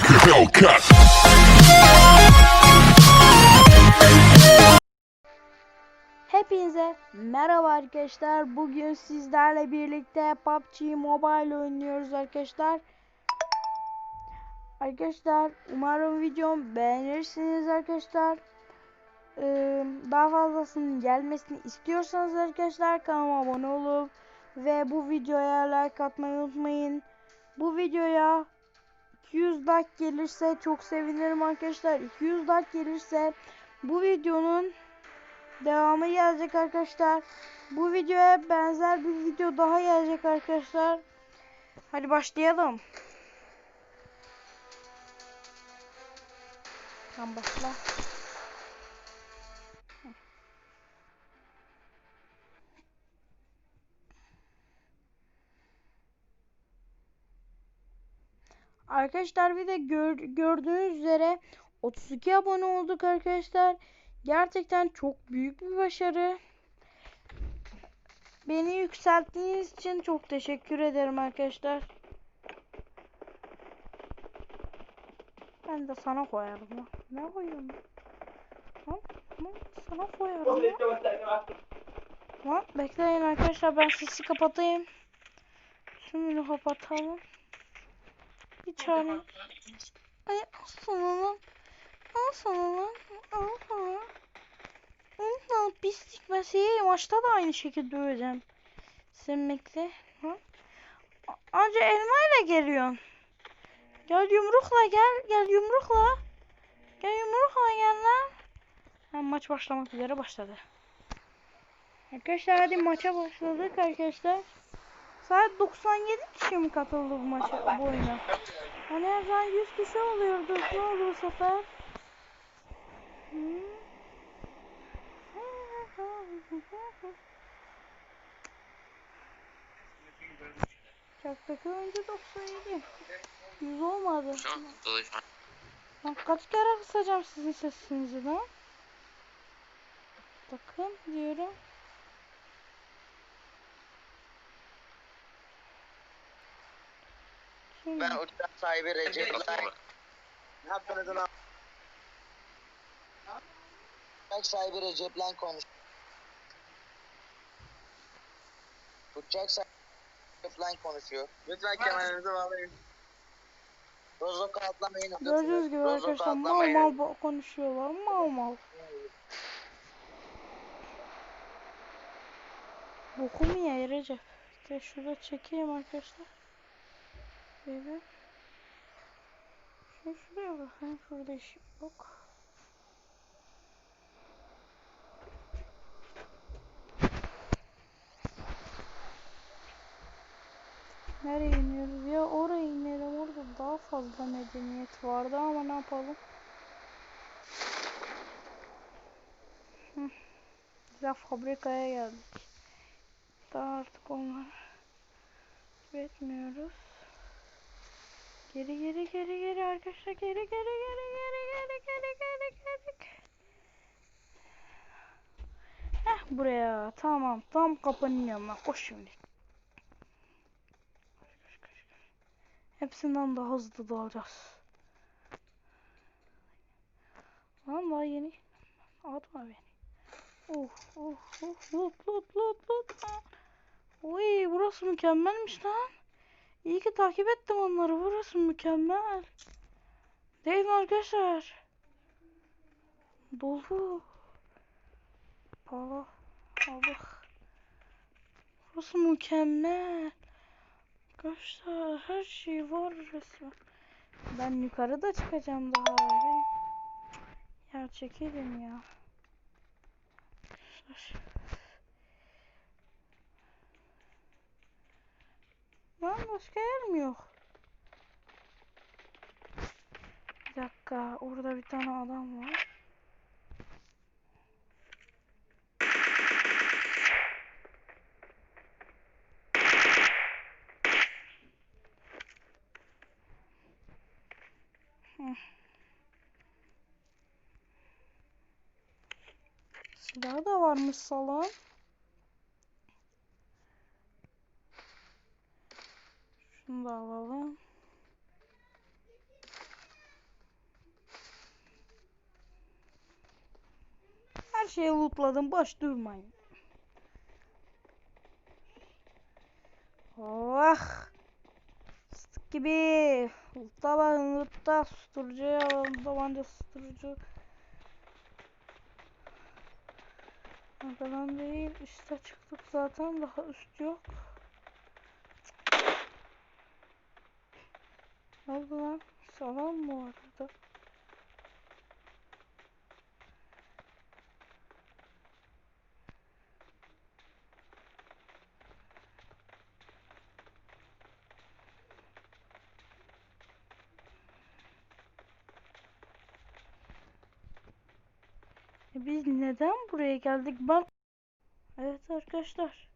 like a Hellcat. Hepinize merhaba arkadaşlar. Bugün sizlerle birlikte PUBG Mobile oynuyoruz arkadaşlar. Arkadaşlar umarım videomu beğenirsiniz arkadaşlar. Daha fazlasının gelmesini istiyorsanız arkadaşlar kanalıma abone olup ve bu videoya like atmayı unutmayın. Bu videoya 200 like gelirse çok sevinirim arkadaşlar. 200 like gelirse bu videonun devamı gelecek arkadaşlar. Bu videoya benzer bir video daha gelecek arkadaşlar. Hadi başlayalım. Tamam başla. Arkadaşlar bir de gör, gördüğünüz üzere 32 abone olduk arkadaşlar. Gerçekten çok büyük bir başarı. Beni yükselttiğiniz için çok teşekkür ederim arkadaşlar. Ben de sana koyarım ya. Ne koyuyorum? Ha? Ha? Sana koyarım ya. Ha? Bekleyin arkadaşlar ben sesi kapatayım. Şunu kapatalım. Bir tane. Ay lan. Al lan. Al sana. Lan pislik ben seni maçta da aynı şekilde döveceğim. Sen bekle. Ha? Anca elmayla geliyorsun. Gel yumrukla gel. Gel yumrukla. Gel yumrukla gel lan. Ha, maç başlamak üzere başladı. Arkadaşlar hadi maça başladık arkadaşlar. Saat 97 kişi mi katıldı bu maça bu oyuna? Hani her zaman 100 kişi oluyordu. Ne oldu bu sefer? Hmm. Çaktaki oyuncu 97. 100 olmadı. Lan kaç kere kısacağım sizin sesinizi lan? Bakın diyorum. Ben uçak sahibi Recep Like. Ne yaptınız lan? Uçak sahibi Recep Lan konuş. Uçak sahibi Recep Lan konuşuyor. Lütfen kemerinizi bağlayın. Rozok'u atlamayın. gördüğünüz gibi arkadaşlar mal mal konuşuyorlar. Mal mal. Bokumu ye Recep. İşte şurada çekeyim arkadaşlar. Şöyle. Şunu şuraya bakayım. Şurada işim yok. Nereye iniyoruz ya? Oraya inelim. Orada daha fazla medeniyet vardı ama ne yapalım? Güzel fabrikaya geldik. Daha artık onları üretmiyoruz. Geri geri geri geri arkadaşlar geri geri geri geri geri geri geri geri. Heh buraya tamam tam kapının yanına koş şimdi. Koş, koş, koş, koş. Hepsinden daha hızlı dalacağız. Lan daha yeni. Atma beni. Oh oh oh loot loot loot loot. Oy burası mükemmelmiş lan. İyi ki takip ettim onları. Burası mükemmel. Değil mi arkadaşlar? Dolu. Allah. Allah. Burası mükemmel. Arkadaşlar her şey var resmen. Ben yukarıda çıkacağım daha. Ya çekelim ya. Arkadaşlar. Lan başka yer mi yok? Bir dakika orada bir tane adam var. Silah da varmış salon. da alalım. Her şeyi lootladım. Boş durmayın. Oh. Sık gibi. Lootla bakın. Lootla susturucu alalım. Tabanca susturucu. Arkadan değil. Üste çıktık zaten. Daha üst yok. Lan? Salam mı var burada? E Biz neden buraya geldik? Ben Evet arkadaşlar.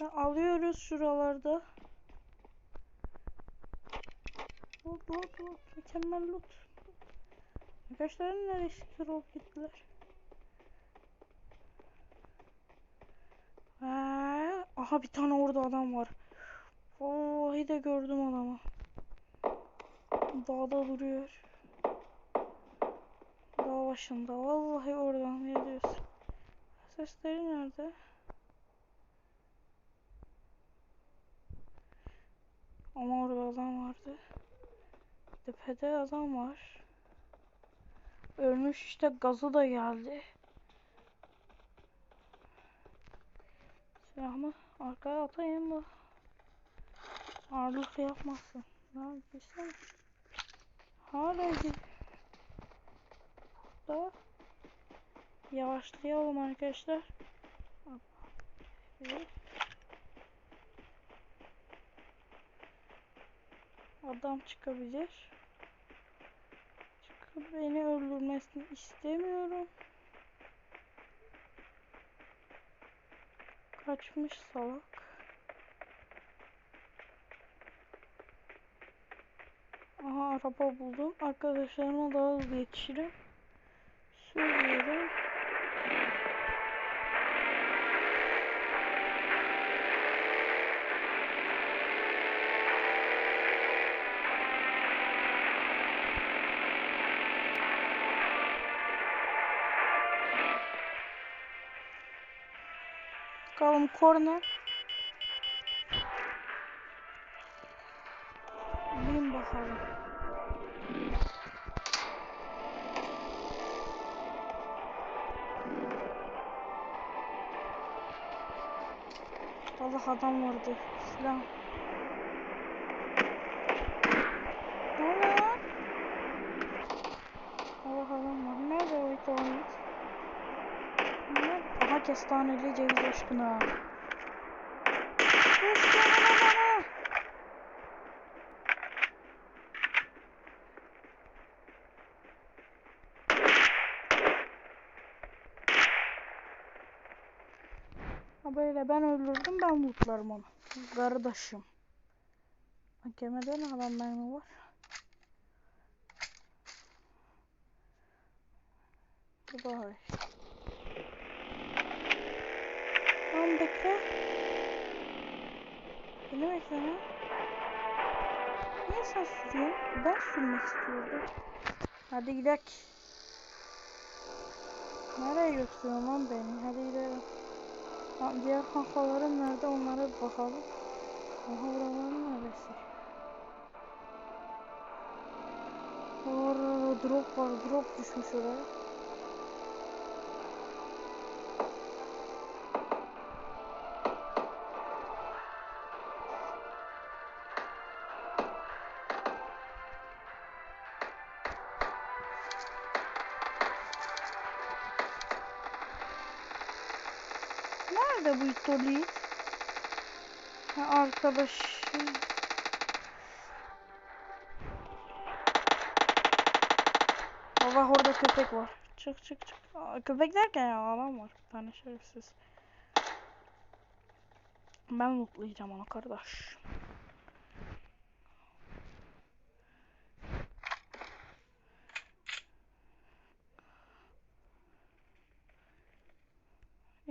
Ya alıyoruz şuralarda. Loot loot loot. Mükemmel loot. Arkadaşlar neresi scroll gittiler? Aa, aha bir tane orada adam var. Vallahi de gördüm adamı. Dağda duruyor. Dağ başında. Vallahi oradan geliyoruz. Sesleri nerede? Ama orada adam vardı. Tepede adam var. Ölmüş işte gazı da geldi. Silahımı arkaya atayım da ağırlık yapmasın. Ne yapıyorsun? Hala gidiyor. Yavaşlayalım arkadaşlar. Adam çıkabilir. Beni öldürmesini istemiyorum. Kaçmış salak. Aha araba buldum. Arkadaşlarıma daha hızlı yetişirim. Sürüyorum. Bakalım korna. Bin bakalım. Allah adam vardı. Silah. Ne oluyor lan? Allah adam var. Nerede o it o it? Ne? Aha kestaneli ceviz aşkına. Aşkına bana. Ha böyle ben öldürdüm ben mutlarım onu. Kardeşim. Mahkemede ne kadar mermi var? Bu da var. Tamam bekle. Beni bekle lan. Niye sen sürüyorsun? Ben sürmek istiyordum. Hadi gidelim. Nereye götürüyorsun lan beni? Hadi gidelim. Ha, diğer kankalarım nerede onlara bir bakalım. Oha buraların neresi? Orada drop var. Drop düşmüş oraya. Nerede bu itoli? Arkadaşım. Allah orada köpek var. Çık çık çık. Aa, köpek derken ya adam var. Bir tane şerefsiz. Ben mutlayacağım onu kardeş.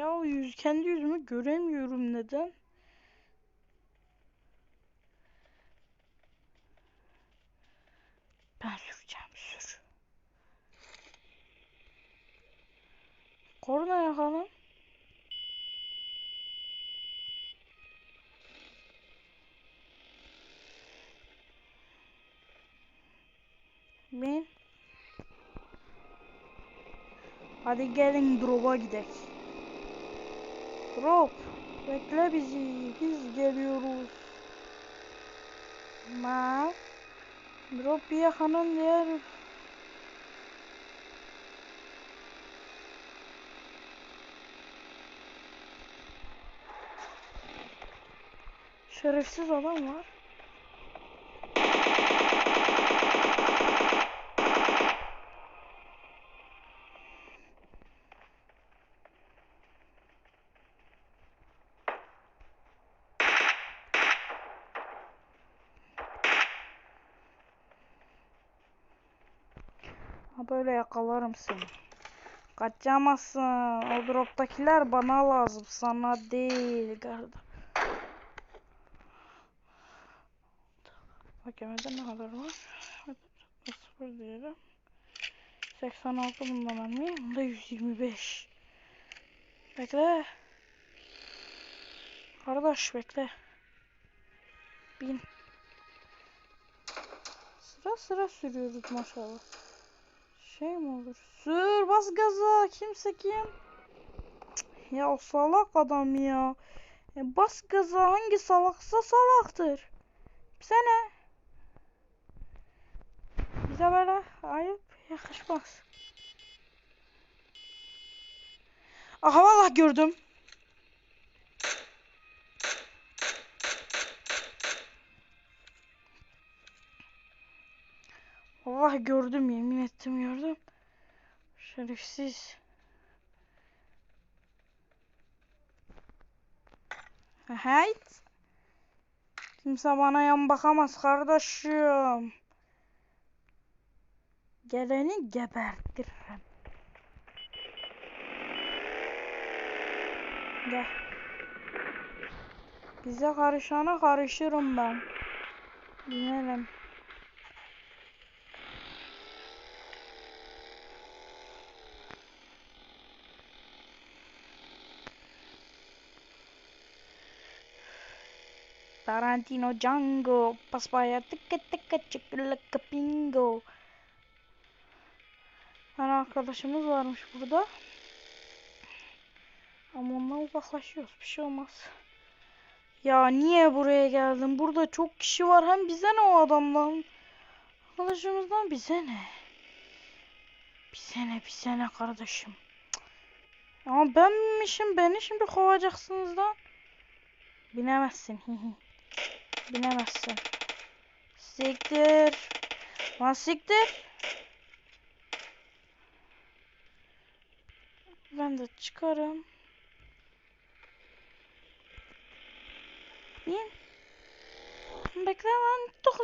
Ya yüz kendi yüzümü göremiyorum neden? Ben süreceğim sür. Korna yakalım. Bin. Hadi gelin drop'a gidelim. Drop. Bekle bizi. Biz geliyoruz. Ma. Drop bir yakının diğer. Şerefsiz adam var. Ha böyle yakalarım seni. Kaçamazsın. O droptakiler bana lazım. Sana değil. Garda. Mahkemede ne haber var? Sıfır diyelim. 86 bunda mermi. Bunda 125. Bekle. Kardeş bekle. Bin. Sıra sıra sürüyoruz maşallah. Şey mi olur? Sür bas gaza. Kimse kim? Ya o salak adam ya. E, bas gaza hangi salaksa salaktır. Bize ne? Bize böyle ayıp yakışmaz. Aha vallahi gördüm. Vallahi gördüm yemin ettim gördüm. Şerefsiz. Hayt. Kimse bana yan bakamaz kardeşim. Geleni gebertirim. Gel. Bize karışana karışırım ben. Binelim. Tarantino Django Paspaya tıkı tıkı çıkılaka pingo Yani arkadaşımız varmış burada. Ama onunla uzaklaşıyoruz. Bir şey olmaz. Ya niye buraya geldim? Burada çok kişi var. Hem bize ne o adamdan? Arkadaşımızdan bize ne? Bize ne bize ne kardeşim? Ama benmişim. Beni şimdi kovacaksınız lan. Binemezsin. Binemezsin. Siktir. Lan siktir. Ben de çıkarım. Bin. Bekle lan. Toch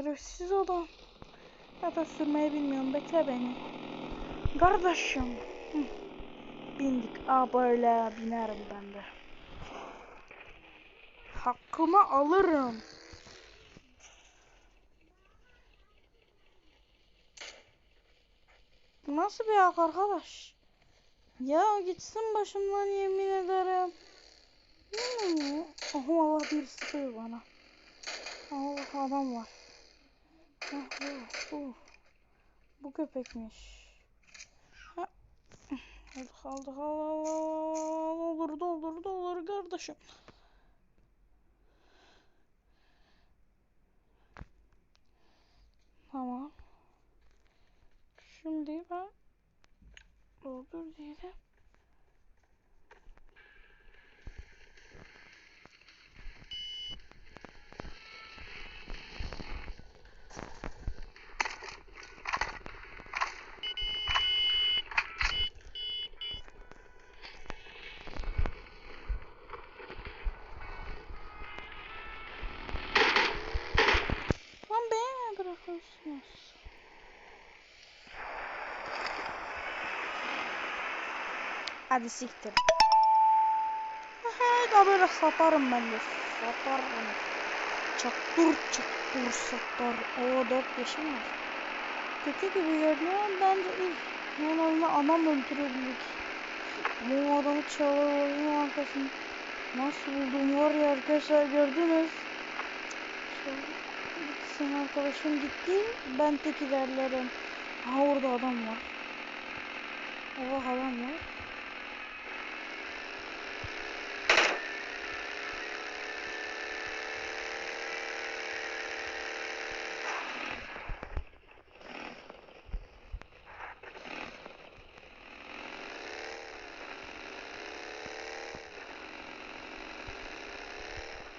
Şerefsiz adam. Ya da sürmeyi bilmiyorum. Bekle beni. Kardeşim. Hı. Bindik. Aa böyle binerim ben de. Hakkımı alırım. Nasıl bir hak arkadaş? Ya gitsin başımdan yemin ederim. Allah bir sıkıyor bana. Allah adam var. Ah, bu, bu. Bu köpekmiş. Ha. Aldık aldık al al al doldur doldur doldur kardeşim. Tamam. Şimdi ben doldur diyelim. Hadi siktir. Da böyle satarım ben de. Satarım. Çaktır çaktır satar. O dört yaşım var. Kötü gibi görünüyor bence iyi. Normalde adam öldürebildik. Bu adamı çalıyor arkasını. Nasıl buldum var ya arkadaşlar gördünüz. Gitsin arkadaşım gitti. Ben tek ilerlerim. Ha orada adam var. Oh adam var.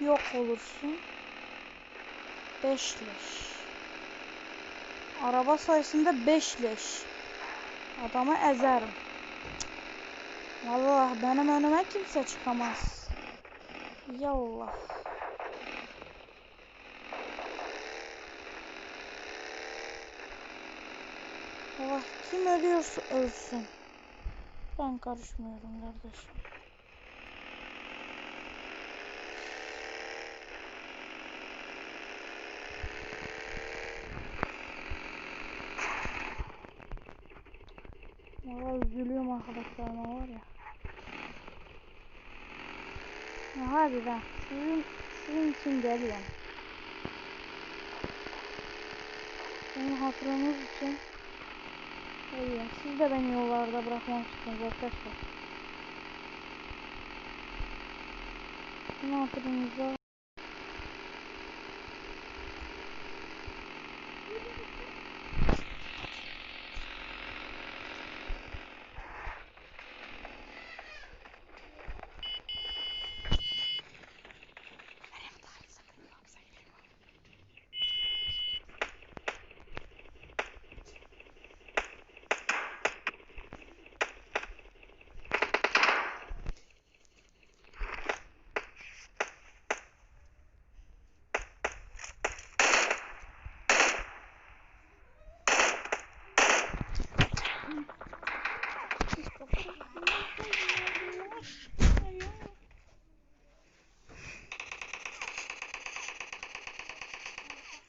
Yok olursun. Beş leş. Araba sayesinde beş leş. Adamı ezerim. Vallahi benim önüme kimse çıkamaz. Yallah. Allah kim ölüyorsa ölsün. Ben karışmıyorum kardeşim. Valla üzülüyorum arkadaşlarıma var ya. ya hadi ben sizin, sizin için geliyorum. Sizin hatırınız için geliyorum. Siz de beni yollarda bırakmamışsınız arkadaşlar. Sizin hatırınıza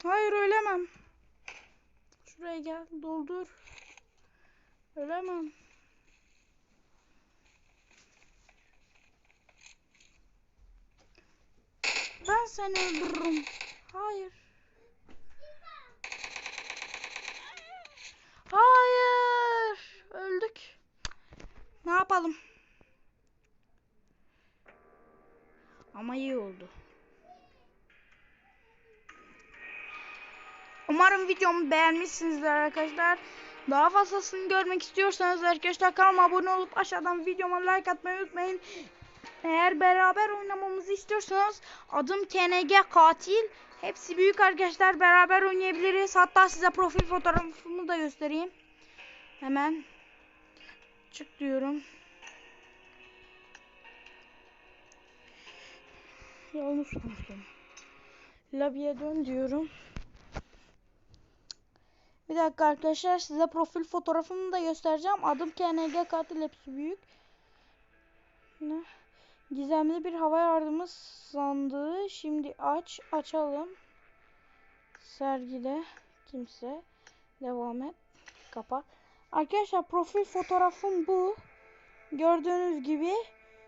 Hayır ölemem. Şuraya gel doldur. Ölemem. Ben seni öldürürüm. Hayır. Hayır. Öldük. Ne yapalım? Ama iyi oldu. Umarım videomu beğenmişsinizdir arkadaşlar. Daha fazlasını görmek istiyorsanız arkadaşlar kanalıma abone olup aşağıdan videoma like atmayı unutmayın. Eğer beraber oynamamızı istiyorsanız adım KNG Katil. Hepsi büyük arkadaşlar beraber oynayabiliriz. Hatta size profil fotoğrafımı da göstereyim. Hemen çık diyorum. Yanlış konuştum. Lobiye dön diyorum. Bir dakika arkadaşlar size profil fotoğrafımı da göstereceğim. Adım KNG katil hepsi büyük. Ne? Gizemli bir hava yardımı sandığı. Şimdi aç. Açalım. Sergile. Kimse. Devam et. Kapa. Arkadaşlar profil fotoğrafım bu. Gördüğünüz gibi.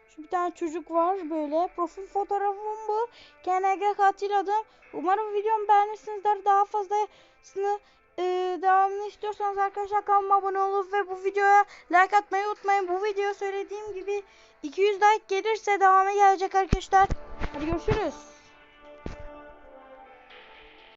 Şu bir tane çocuk var böyle. Profil fotoğrafım bu. KNG katil adım. Umarım videomu beğenmişsinizdir. Daha fazlasını e, devamını istiyorsanız arkadaşlar kanalıma abone olup ve bu videoya like atmayı unutmayın. Bu video söylediğim gibi 200 like gelirse devamı gelecek arkadaşlar. Hadi görüşürüz.